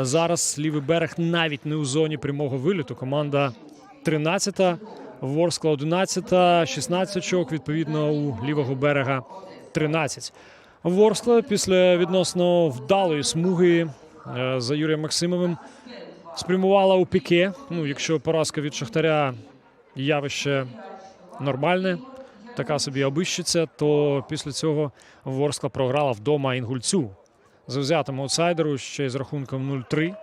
Зараз лівий берег навіть не у зоні прямого виліту. Команда 13-та, Ворскла 11-та, 16 очок, відповідно, у лівого берега 13. Ворскла після відносно вдалої смуги е, за Юрієм Максимовим спрямувала у піке. Ну, якщо поразка від Шахтаря явище нормальне, така собі обищиться, то після цього Ворскла програла вдома Інгульцю. Завзятому аутсайдеру ще й з рахунком 0-3.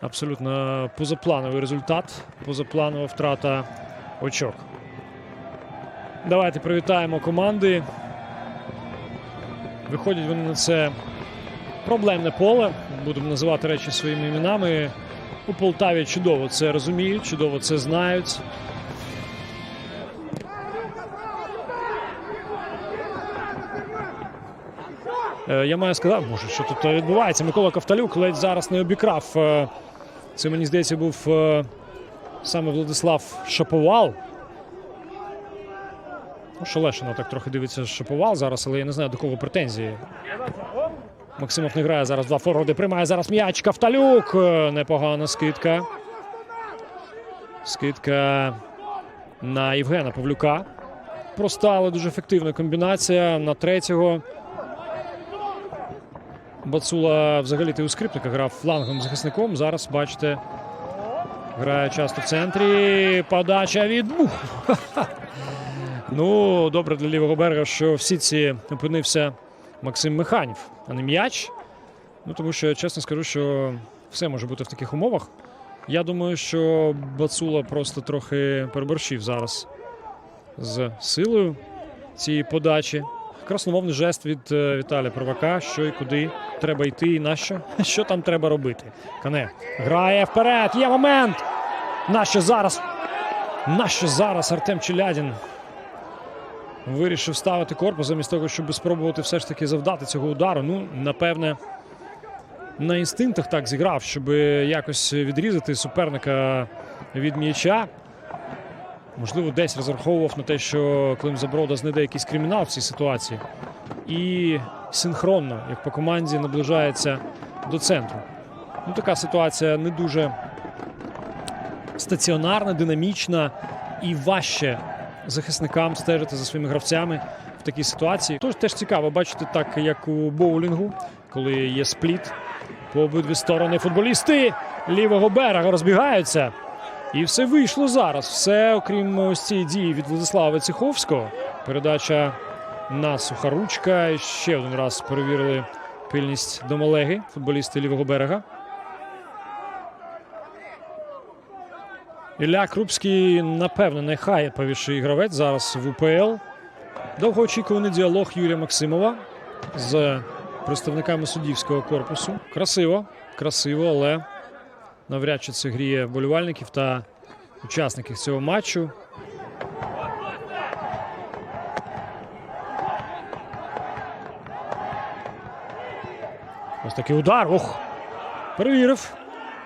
Абсолютно позаплановий результат, позапланова втрата очок. Давайте привітаємо команди. Виходять вони на це проблемне поле. Будемо називати речі своїми іменами. У Полтаві чудово це розуміють, чудово це знають. Я маю сказати, боже, що тут відбувається. Микола Ковталюк ледь зараз не обікрав. Е, Це мені здається був е, саме Владислав Шаповал. Ну, так трохи дивиться Шаповал зараз, але я не знаю до кого претензії. Максимов не грає зараз два форварди. Приймає зараз м'яч. Ковталюк. Е, Непогана скидка. Скидка на Євгена Павлюка. Проста, але дуже ефективна комбінація на третього. Бацула взагалі ти у скрипника грав фланговим захисником. Зараз бачите, грає часто в центрі. Подача від. Ну, добре для лівого берега, що в сітці опинився Максим Механів, а не м'яч. Ну, тому що чесно скажу, що все може бути в таких умовах. Я думаю, що Бацула просто трохи переборщив зараз з силою цієї подачі. Красномовний жест від е, Віталія Провака, що і куди треба йти, і на що, що там треба робити. Кане грає вперед. Є момент. Нащо зараз? Нащо зараз Артем Челядін вирішив ставити корпус замість того, щоб спробувати все ж таки завдати цього удару. Ну, напевне, на інстинктах так зіграв, щоб якось відрізати суперника від м'яча. Можливо, десь розраховував на те, що Клим Заброда знайде якийсь кримінал в цій ситуації. І синхронно, як по команді, наближається до центру. Ну, така ситуація не дуже стаціонарна, динамічна і важче захисникам стежити за своїми гравцями в такій ситуації. Тож теж цікаво бачити так, як у боулінгу, коли є спліт по обидві сторони футболісти лівого берега розбігаються. І все вийшло зараз. Все, окрім ось цієї дії від Владислава Вацеховського. Передача на Сухаручка. Ще один раз перевірили пильність домолеги, футболісти лівого берега. Ілля Крупський, напевно, найхайповіший гравець зараз в УПЛ. Довгоочікуваний діалог Юрія Максимова з представниками суддівського корпусу. Красиво, красиво, але навряд чи це гріє болівальників та учасників цього матчу. Ось такий удар. Ох! Перевірив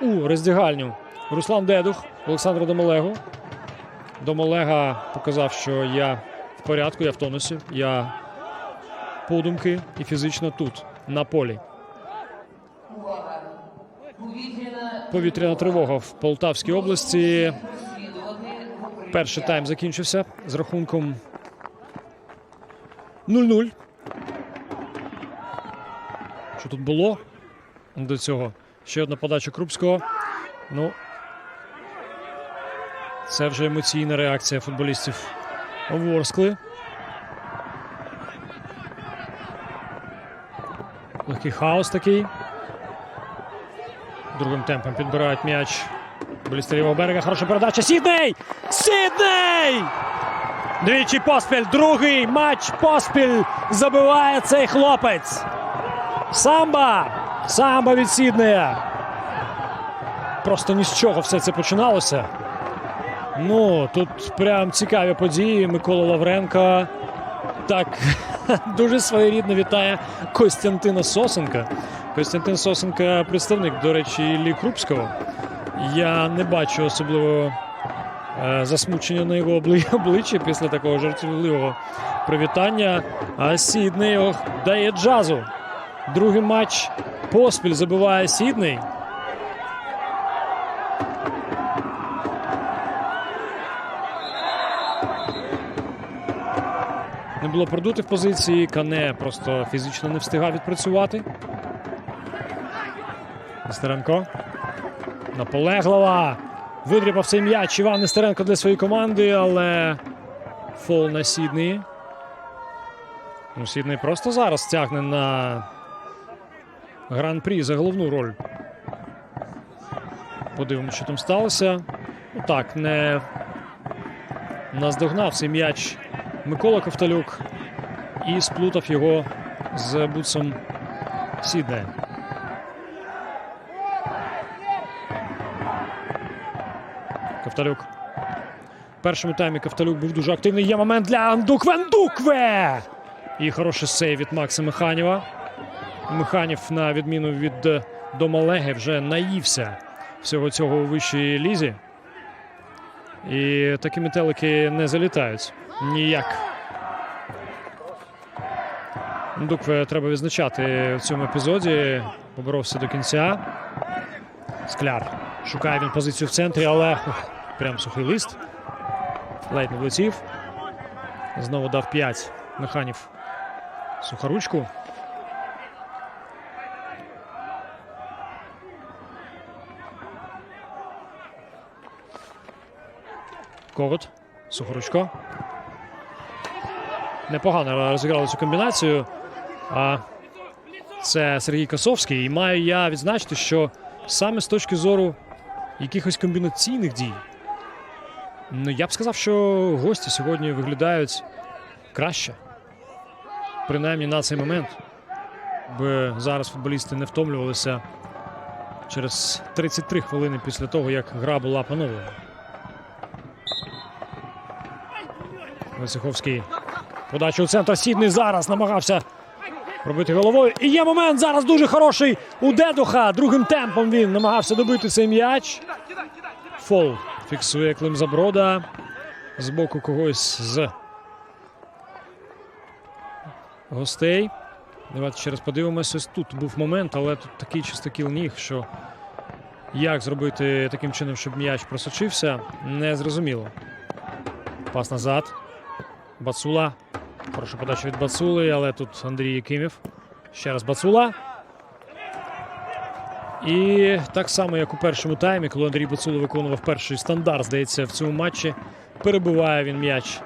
у роздягальню Руслан Дедух Олександру Домолегу. Домолега показав, що я в порядку, я в тонусі, я подумки і фізично тут, на полі. Повітряна тривога в Полтавській області. Перший тайм закінчився з рахунком 0-0. Що тут було до цього? Ще одна подача Крупського. Ну, це вже емоційна реакція футболістів Ворскли. Легкий хаос такий. Другим темпом підбирають м'яч. Лівого берега. Хороша передача. Сідней! Сідней! Двічі поспіль. Другий матч поспіль забиває цей хлопець. Самба! Самба від Сіднея. Просто ні з чого все це починалося. Ну, тут прям цікаві події. Микола Лавренко так дуже своєрідно вітає Костянтина Сосенка. Костянтин Сосенка представник, до речі, Іллі Крупського. Я не бачу особливо е, засмучення на його обличчі після такого жартівливого привітання. А Сідней його дає джазу. Другий матч поспіль забиває Сідней. Не було продути в позиції. Кане просто фізично не встигав відпрацювати. Нестеренко. Наполеглива. Видріпав цей м'яч Іван Нестеренко для своєї команди, але фол на Сіднеї. Ну, Сідней просто зараз тягне на гран-прі за головну роль. Подивимося, що там сталося. Ну так, не наздогнав цей м'яч Микола Ковталюк і сплутав його з бутсом Сіднея. Ковталюк. В першому таймі Ковталюк був дуже активний. Є момент для Андукве. Андукве! І хороший сейв від Макса Механіва. Механів, на відміну від е, Домалеги, вже наївся всього цього у вищій лізі. І такі метелики не залітають ніяк. Дукве треба відзначати в цьому епізоді. Поборовся до кінця. Скляр. Шукає він позицію в центрі, але прям сухий лист. Ледь не влетів. Знову дав 5 механів сухоручку. Когот. Сухоручко. Непогано розіграли цю комбінацію. А це Сергій Косовський. І маю я відзначити, що саме з точки зору якихось комбінаційних дій. Ну, я б сказав, що гості сьогодні виглядають краще. Принаймні на цей момент. Бо зараз футболісти не втомлювалися через 33 хвилини після того, як гра була поновлена. Висиховський. Подача у центр Сідний зараз намагався пробити головою. І є момент зараз дуже хороший у Дедуха. Другим темпом він намагався добити цей м'яч. Фол фіксує Клим Заброда з боку когось з гостей. Давайте ще раз подивимося. Ось тут був момент, але тут такий чистокіл ніг, що як зробити таким чином, щоб м'яч просочився, не зрозуміло. Пас назад. Бацула. Хороша подача від Бацули, але тут Андрій Якимів. Ще раз Бацула. І так само, як у першому таймі, коли Андрій Бацула виконував перший стандарт, здається, в цьому матчі перебиває він м'яч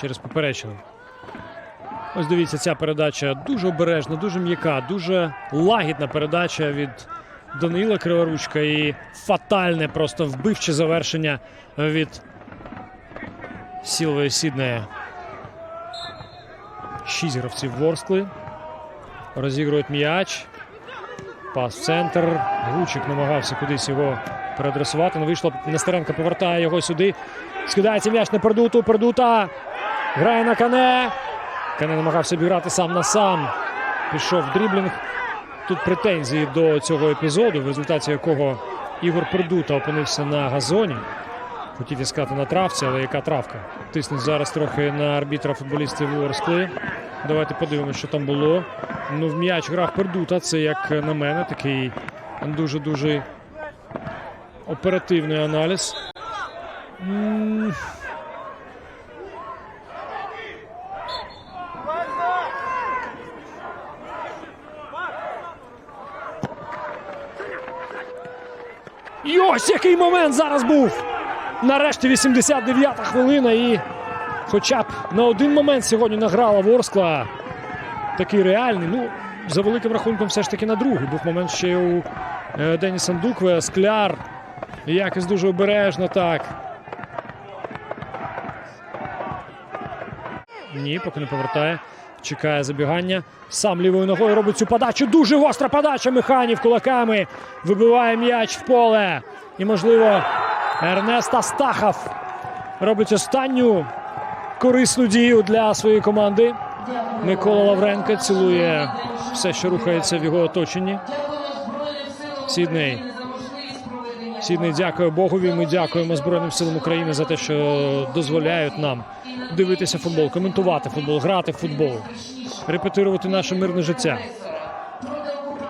через поперечину. Ось дивіться, ця передача дуже обережна, дуже м'яка, дуже лагідна передача від Данила Криворучка і фатальне, просто вбивче завершення від Сілової Сіднея. Шість гравців Ворскли. Розігрують м'яч. Пас в центр. Гучик намагався кудись його переадресувати. Не вийшло. Нестеренко повертає його сюди. Скидається м'яч на пердуту. Пердута грає на кане. Кане намагався обіграти сам на сам. Пішов дріблінг. Тут претензії до цього епізоду, в результаті якого Ігор Пердута опинився на газоні. Хотів іскати на травці, але яка травка? Тиснуть зараз трохи на арбітра футболістів Ворскли. Давайте подивимося, що там було. Ну, в м'яч грав Пердута. Це, як на мене, такий дуже-дуже оперативний аналіз. І ось який момент зараз був. Нарешті 89-та хвилина. І хоча б на один момент сьогодні награла Ворскла. Такий реальний. Ну, за великим рахунком, все ж таки на другий. Був момент ще у е, Деніса Ндукве, Скляр. Якось дуже обережно так. Ні, поки не повертає. Чекає забігання. Сам лівою ногою робить цю подачу. Дуже гостра подача. Механів кулаками. Вибиває м'яч в поле. І, можливо, Ернест Астахов робить останню корисну дію для своєї команди. Микола Лавренко цілує все, що рухається в його оточенні. Сідний. Сідний дякує Богові. Ми дякуємо Збройним силам України за те, що дозволяють нам дивитися футбол, коментувати футбол, грати в футбол, репетирувати наше мирне життя.